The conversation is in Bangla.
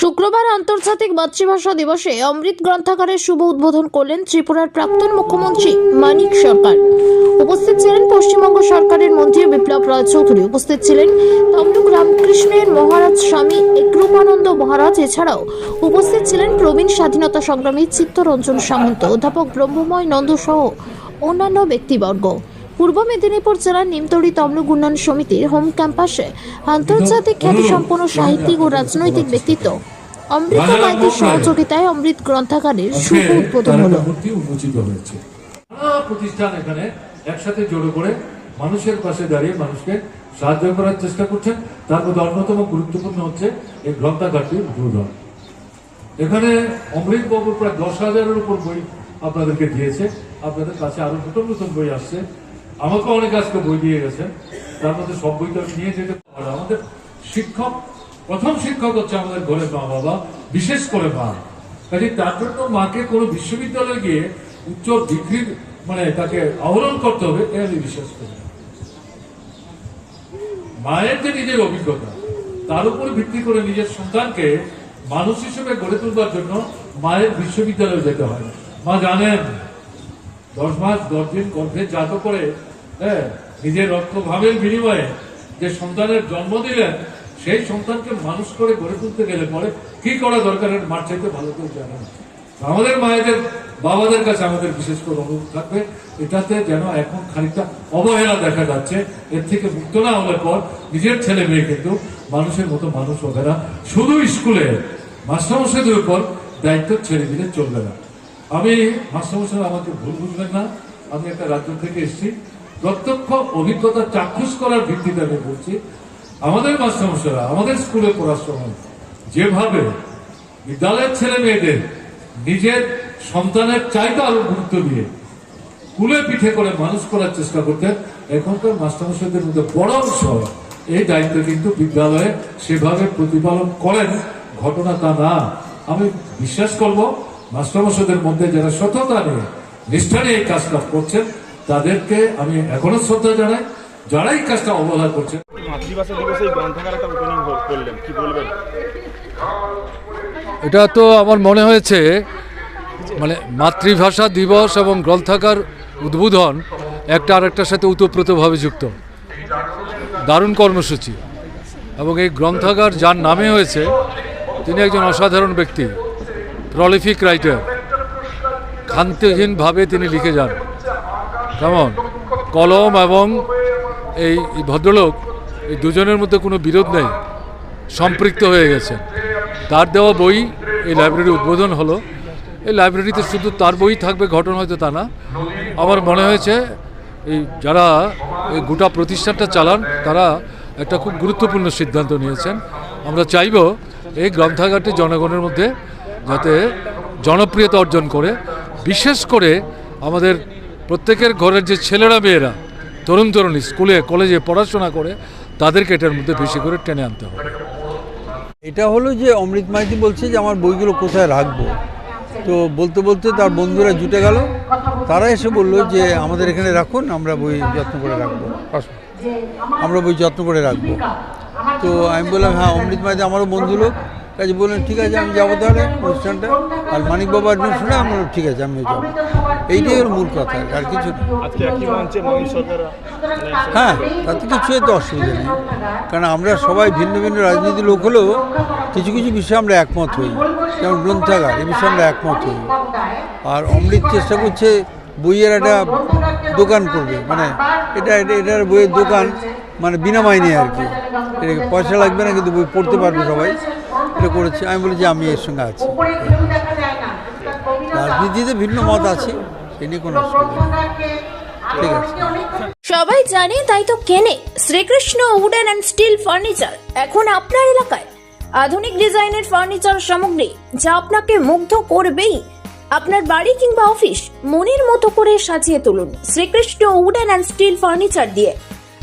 শুক্রবার আন্তর্জাতিক মাতৃভাষা দিবসে অমৃত গ্রন্থাগারের শুভ উদ্বোধন করলেন ত্রিপুরার প্রাক্তন মুখ্যমন্ত্রী মানিক সরকার। উপস্থিত ছিলেন পশ্চিমবঙ্গ সরকারের মন্ত্রী বিপ্লব রায় চৌধুরী। উপস্থিত ছিলেন তমলুক রামকৃষ্ণের মহারাজ স্বামী একরূপানন্দ মহারাজ। এছাড়াও উপস্থিত ছিলেন প্রবীণ স্বাধীনতা সংগ্রামী চিত্তরঞ্জন সামন্ত, অধ্যাপক ব্রহ্মময় নন্দ সহ অন্যান্য ব্যক্তিবর্গ। পূর্ব মেদিনীপুর জেলার নিমতড়ি তমলুক উন্নয়ন সমিতির হোম ক্যাম্পাসে আন্তর্জাতিক খ্যাতিসম্পন্ন সাহিত্যিক ও রাজনৈতিক ব্যক্তিত্ব অমৃত মাইতির সহযোগিতায় অমৃত গ্রন্থাগারের শুভ উদ্বোধন হলো। প্রতিষ্ঠান এখানে একসাথে জড়ো করে মানুষের পাশে দাঁড়িয়ে মানুষকে সাহায্য করার চেষ্টা করছেন। তার মধ্যে অন্যতম গুরুত্বপূর্ণ হচ্ছে এই গ্রন্থাগারটির উদ্বোধন। এখানে অমৃত বাবুর প্রায় দশ হাজারের উপর বই আপনাদেরকে দিয়েছে। আপনাদের কাছে আরও নতুন নতুন বই আসছে। আমাকে অনেক আজকে বই দিয়ে গেছেন তার মধ্যে সব বই তো নিয়ে যেতে পারব আমাদের শিক্ষক, প্রথম শিক্ষক হচ্ছে আমাদের ঘরের মা বাবা, বিশেষ করে মা। কাজে তার জন্য মাকে কোনো বিশ্ববিদ্যালয়ে গিয়ে উচ্চ ডিগ্রি মানে তাকে আহরণ করতে হবে, এ আমি বিশ্বাস করি মায়ের যে নিজের অভিজ্ঞতা, তার উপর ভিত্তি করে নিজের সন্তানকে মানুষ হিসেবে গড়ে তুলবার জন্য মায়ের বিশ্ববিদ্যালয়ে যেতে হয়। মা জানেন, দশ মাস দশ দিন গর্ভে জাত করে হ্যাঁ নিজের রক্তভাবের বিনিময়ে যে সন্তানের জন্ম দিলেন, সেই সন্তানকে মানুষ করে গড়ে তুলতে গেলে পরে কি করা দরকার মার চাইতে ভালো করে জানেন আমাদের মায়েদের, বাবাদের কাছে আমাদের বিশেষ করে অনুরোধ থাকবে, এটাতে যেন এখন খানিকটা অবহেলা দেখা যাচ্ছে, এর থেকে মুক্ত না হলে পর নিজের ছেলে মেয়ে কিন্তু মানুষের মতো মানুষ হবে না। শুধু স্কুলে মাস্টারমশাইদের উপর দায়িত্ব ছেড়ে দিলে চলবে না। আমি মাস্টারমশাই, আমাকে ভুল বুঝবেন না। আমি একটা রাজ্য থেকে এসেছি। প্রত্যক্ষ অভিজ্ঞতা চাক্ষুষ করার ভিত্তিতে আমি বলছি, আমাদের মাস্টারমশাইরা, আমাদের স্কুলে পড়ার সময় যেভাবে বিদ্যালয়ের ছেলে মেয়েদের নিজের সন্তানের চাইতে আরও গুরুত্ব দিয়ে কুলে পিঠে করে মানুষ করার চেষ্টা করতেন, এখনকার মাস্টারমশাইদের মধ্যে বড় অংশ এই দায়িত্ব কিন্তু বিদ্যালয়ে সেভাবে প্রতিপালন করেন, ঘটনা তা না। আমি বিশ্বাস করব, মাস্টারমশাইদের মধ্যে যারা সততা নিয়ে, নিষ্ঠা নিয়ে এই কাজটা করছেন তাদেরকে আমি এখনও শ্রদ্ধা জানাই যারা এই কাজটা অবহেলা করছেন মাতৃভাষা দিবসে গ্রন্থাগার একটা ওপেনিং করলেন কি বলবেন? এটা তো আমার মনে হয়েছে মানে মাতৃভাষা দিবস এবং গ্রন্থাগার উদ্বোধন একটা আরেকটার সাথে ওতপ্রোতভাবে যুক্ত। দারুণ কর্মসূচি। এবং এই গ্রন্থাগার যার নামে হয়েছে তিনি একজন অসাধারণ ব্যক্তি প্রলিফিক রাইটার খান্তিহীনভাবে তিনি লিখে যান। কেমন কলম এবং এই ভদ্রলোক, এই দুজনের মধ্যে কোনো বিরোধ নেই। সম্পৃক্ত হয়ে গেছে। তার দেওয়া বই এই লাইব্রেরি উদ্বোধন হলো। এই লাইব্রেরিতে শুধু তার বই থাকবে, ঘটনা হয়তো তা না। আমার মনে হয়েছে, এই যারা এই গোটা প্রতিষ্ঠানটা চালান, তারা একটা খুব গুরুত্বপূর্ণ সিদ্ধান্ত নিয়েছেন। আমরা চাইব এই গ্রন্থাগারটি জনগণের মধ্যে যাতে জনপ্রিয়তা অর্জন করে। বিশেষ করে আমাদের প্রত্যেকের ঘরের যে ছেলেরা মেয়েরা তরুণ তরুণী স্কুলে কলেজে পড়াশোনা করে তাদেরকে এটার মধ্যে বেশি করে টেনে আনতে হবে। এটা হলো যে অমৃত মাইতি বলছে যে আমার বইগুলো কোথায় রাখব। তো বলতে বলতে তার বন্ধুরা জুটে গেল। তারা এসে বলল যে আমাদের এখানে রাখুন আমরা বই যত্ন করে রাখব। আমরা বই যত্ন করে রাখব। তো আমি বললাম হ্যাঁ অমৃত মাইতি আমারও বন্ধু লোক। কাজে বললেন ঠিক আছে আমি যাব তাহলে অনুষ্ঠানটা। আর মানিক বাবা একজন শুনে আমি বললাম ঠিক আছে আমিও যাব। এইটাই ওর মূল কথা আর কিছু না। আজকে একই মঞ্চে মনীষ সরকার হ্ঁ তাতে কিছু তো অসুবিধা নেই। কারণ আমরা সবাই ভিন্ন ভিন্ন রাজনীতির লোক হলেও কিছু কিছু বিষয়ে আমরা একমত হই। যেমন গ্রন্থাগার এ বিষয়ে আমরা একমত হই। আর অমৃত চেষ্টা করছে বইয়ের একটা দোকান করবে। মানে এটা এটা এটার বইয়ের দোকান মানে বিনা মাইনে আর কি। এটা পয়সা লাগবে না কিন্তু বই পড়তে পারবে সবাই। এটা করেছে আমি বলি যে আমি এর সঙ্গে আছি। রাজনীতিতে ভিন্ন মত আছে। সবাই জানে, তাই তো কেনে, Srikrishna wooden and steel furniture এখন আপনার এলাকায়। আধুনিক ডিজাইনের ফার্নিচার সামগ্রী, যা আপনাকে মুগ্ধ করবেই। আপনার বাড়ি কিংবা অফিস, মনের মতো করে সাজিয়ে তুলুন। Srikrishna wooden and steel furniture দিয়ে